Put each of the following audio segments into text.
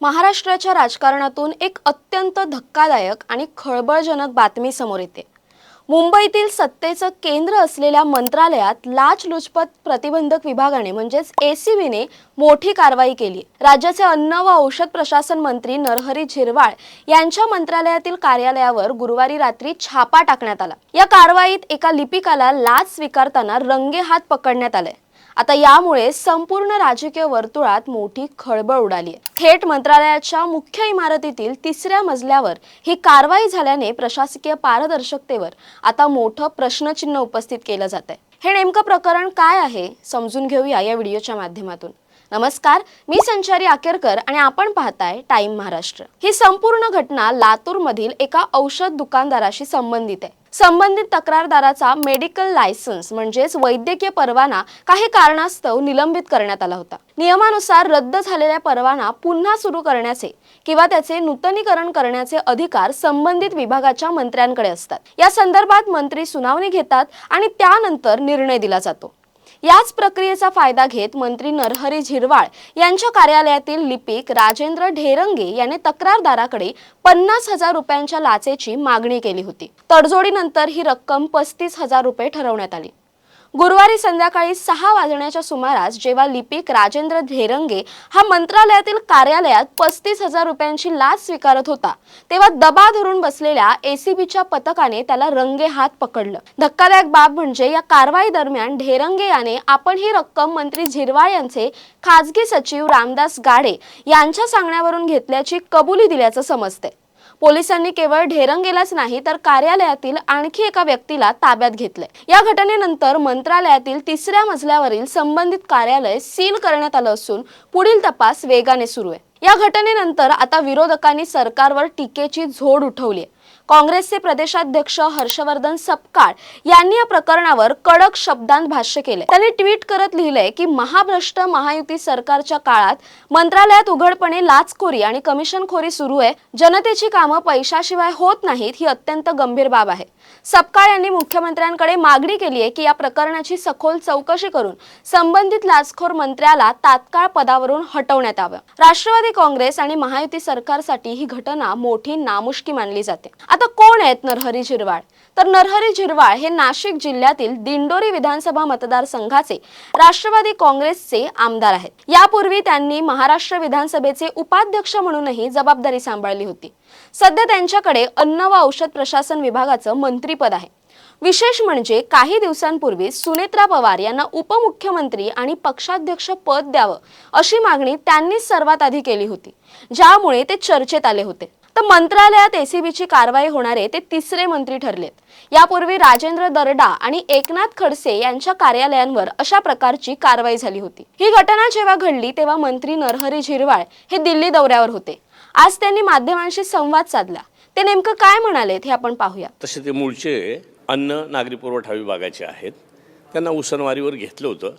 महाराष्ट्राच्या राजकारणातून एक अत्यंत धक्कादायक आणि खळबळजनक बातमी समोर येते. मुंबईतील सत्तेचं केंद्र असलेल्या मंत्रालयात लाचलुचपत प्रतिबंधक विभागाने म्हणजेच एसीबीने मोठी कारवाई केली. राज्याचे अन्न व औषध प्रशासन मंत्री नरहरी झिरवाळ यांच्या मंत्रालयातील कार्यालयावर गुरुवारी रात्री छापा टाकण्यात आला. या कारवाईत एका लिपिकाला लाच स्वीकारताना रंगेहात पकडण्यात आले आता यामुळे संपूर्ण राजकीय वर्तुळात मोठी खळबळ उडाली थेट मंत्रालयाच्या मुख्य इमारतीतील तिसऱ्या मजल्यावर ही कारवाई झाल्याने प्रशासकीय पारदर्शकतेवर आता मोठं प्रश्नचिन्ह उपस्थित केलं जात आहे हे नेमकं प्रकरण काय आहे समजून घेऊया या व्हिडिओच्या माध्यमातून. नमस्कार मी संचारी आकेरकर आणि आपण पाहताय टाइम महाराष्ट्र. ही संपूर्ण घटना लातूरमधील एका औषध दुकानदाराशी संबंधित आहे. संबंधित तक्रारदाराचा मेडिकल लायसन्स म्हणजेच वैद्यकीय परवाना काही कारणास्तव निलंबित करण्यात आला होता. नियमानुसार रद्द झालेल्या परवाना पुन्हा सुरू करण्याचे किंवा त्याचे नूतनीकरण करण्याचे अधिकार संबंधित विभागाच्या मंत्र्यांकडे असतात. या संदर्भात मंत्री सुनावणी घेतात आणि त्यानंतर निर्णय दिला जातो. याच प्रक्रियेचा फायदा घेत मंत्री नरहरी झिरवाळ यांच्या कार्यालयातील लिपिक राजेंद्र ढेरंगे याने तक्रारदाराकडे पन्नास हजार रुपयांच्या लाचेची मागणी केली होती. तडजोडीनंतर ही रक्कम पस्तीस हजार रुपये ठरवण्यात आली. गुरुवारी संध्याकाळी सहा वाजण्याच्या सुमारास जेव्हा लिपिक राजेंद्र धेरंगे हा मंत्रालयातील कार्यालयात पस्तीस हजार रुपयांची लाच स्वीकारत होता तेव्हा दबा धरून बसलेल्या एसीबीच्या पथकाने त्याला रंगे हात पकडलं. धक्कादायक बाब म्हणजे या कारवाई दरम्यान ढेरंगे याने आपण ही रक्कम मंत्री झिरवाळ यांचे खासगी सचिव रामदास गाडे यांच्या सांगण्यावरून घेतल्याची कबुली दिल्याचं समजते पोलिसांनी केवळ ढेरंगेलाच नाही तर कार्यालयातील आणखी एका व्यक्तीला ताब्यात घेतले या घटनेनंतर मंत्रालयातील तिसऱ्या मजल्यावरील संबंधित कार्यालय सील करण्यात आलं असून पुढील तपास वेगाने सुरू आहे. या घटनेनंतर आता विरोधकांनी सरकारवर टीकेची झोड उठवली आहे काँग्रेसचे प्रदेशाध्यक्ष हर्षवर्धन सपकाळ यांनी या प्रकरणावर कडक शब्दांत भाष्य केले. त्यांनी ट्विट करत लिहिलंय की महाभ्रष्ट महायुती सरकारच्या काळात मंत्रालयात उघडपणे लाचखोरी आणि कमिशनखोरी सुरू आहे. जनतेची कामं पैशाशिवाय होत नाहीत ही अत्यंत गंभीर बाब आहे. सपकाळ यांनी मुख्यमंत्र्यांकडे मागणी केली आहे की या प्रकरणाची सखोल चौकशी करून संबंधित लाचखोर मंत्र्याला तात्काळ पदावरून हटवण्यात यावं. राष्ट्रवादी काँग्रेस आणि महायुती सरकारसाठी ही घटना मोठी नामुष्की मानली जाते. आता कोण आहेत नरहरी झिरवाळ? तर नरहरी झिरवाळ हे नाशिक जिल्ह्यातील दिंडोरी विधानसभा मतदारसंघाचे राष्ट्रवादी काँग्रेसचे आमदार आहेत. यापूर्वी त्यांनी महाराष्ट्र विधानसभेचे उपाध्यक्ष म्हणूनही जबाबदारी सांभाळली होती. सध्या त्यांच्याकडे अन्न व औषध प्रशासन विभागाचं मंत्रीपद आहे. विशेष म्हणजे काही दिवसांपूर्वी सुनेत्रा पवार यांना उपमुख्यमंत्री आणि पक्षाध्यक्ष पद द्यावं अशी मागणी त्यांनीच सर्वात आधी केली होती ज्यामुळे ते चर्चेत आले होते. तर मंत्रालयात एसीबीची कारवाई होणारे ते तिसरे मंत्री ठरलेत. यापूर्वी राजेंद्र दरडा आणि एकनाथ खडसे यांच्या कार्यालयांवर अशा प्रकारची कारवाई झाली होती. ही घटना जेव्हा घडली तेव्हा मंत्री नरहरी झिरवाळ हे दिल्ली दौऱ्यावर होते. आज त्यांनी माध्यमांशी संवाद साधला. ते नेमकं काय म्हणालेत हे आपण पाहूया. तसे ते मूळचे अन्न नागरी पुरवठा विभागाचे आहेत. त्यांना उसनवारीवर घेतलं होतं.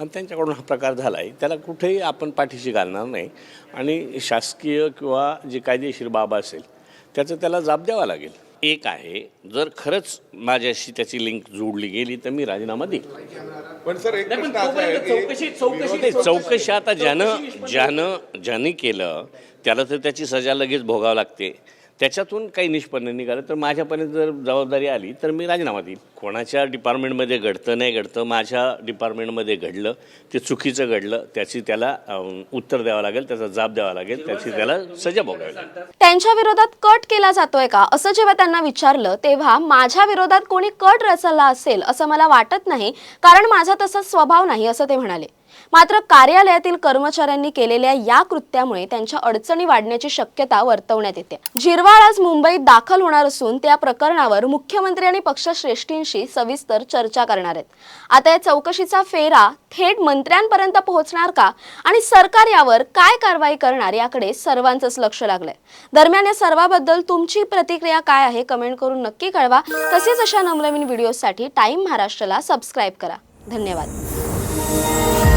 आणि त्यांच्याकडून हा प्रकार झाला आहे त्याला कुठेही आपण पाठीशी घालणार नाही. आणि शासकीय किंवा जी कायदेशीर बाब असेल त्याचं त्याला जाब द्यावा लागेल. एक आहे जर खरंच माझ्याशी त्याची लिंक जोडली गेली तर मी राजीनामा देईन. पण सर एक प्रश्न असा आहे की चौकशी चौकशी चौकशी आता ज्यानं ज्यानं ज्याने केलं त्याला तर त्याची सजा लगेच भोगावं लागते. त्याच्यातून काही निष्पन्न निघालं. तर माझ्यापर्यंत जर जबाबदारी आली तर मी राजीनामा देईन. कोणाच्या डिपार्टमेंटमध्ये घडतं नाही घडतं माझ्या डिपार्टमेंटमध्ये घडलं ते चुकीचं घडलं त्याची त्याला उत्तर द्यावं लागेल त्याचा जाब द्यावा लागेल त्याची त्याला सजा भोगावी लागेल. त्यांच्या विरोधात कट केला जातोय का? असं जेव्हा त्यांना विचारलं तेव्हा माझ्या विरोधात कोणी कट रचला असेल असं मला वाटत नाही कारण माझा तसा स्वभाव नाही असं ते म्हणाले. मात्र कार्यालयातील कर्मचाऱ्यांनी केलेल्या या कृत्यामुळे त्यांच्या अडचणी वाढण्याची शक्यता वर्तवण्यात येते. झिरवाळ आज मुंबईत दाखल होणार असून त्या प्रकरणावर मुख्यमंत्री आणि पक्षश्रेष्ठींशी सविस्तर चर्चा करणार आहेत. आता या चौकशीचा फेरा थेट मंत्र्यांपर्यंत पोहोचणार का? आणि सरकार यावर काय कारवाई करणार याकडे सर्वांचंच लक्ष लागलंय. दरम्यान या सर्वाबद्दल तुमची प्रतिक्रिया काय आहे कमेंट करून नक्की कळवा. तसेच अशा नवनवीन व्हिडिओसाठी टाइम महाराष्ट्राला सबस्क्राईब करा. धन्यवाद.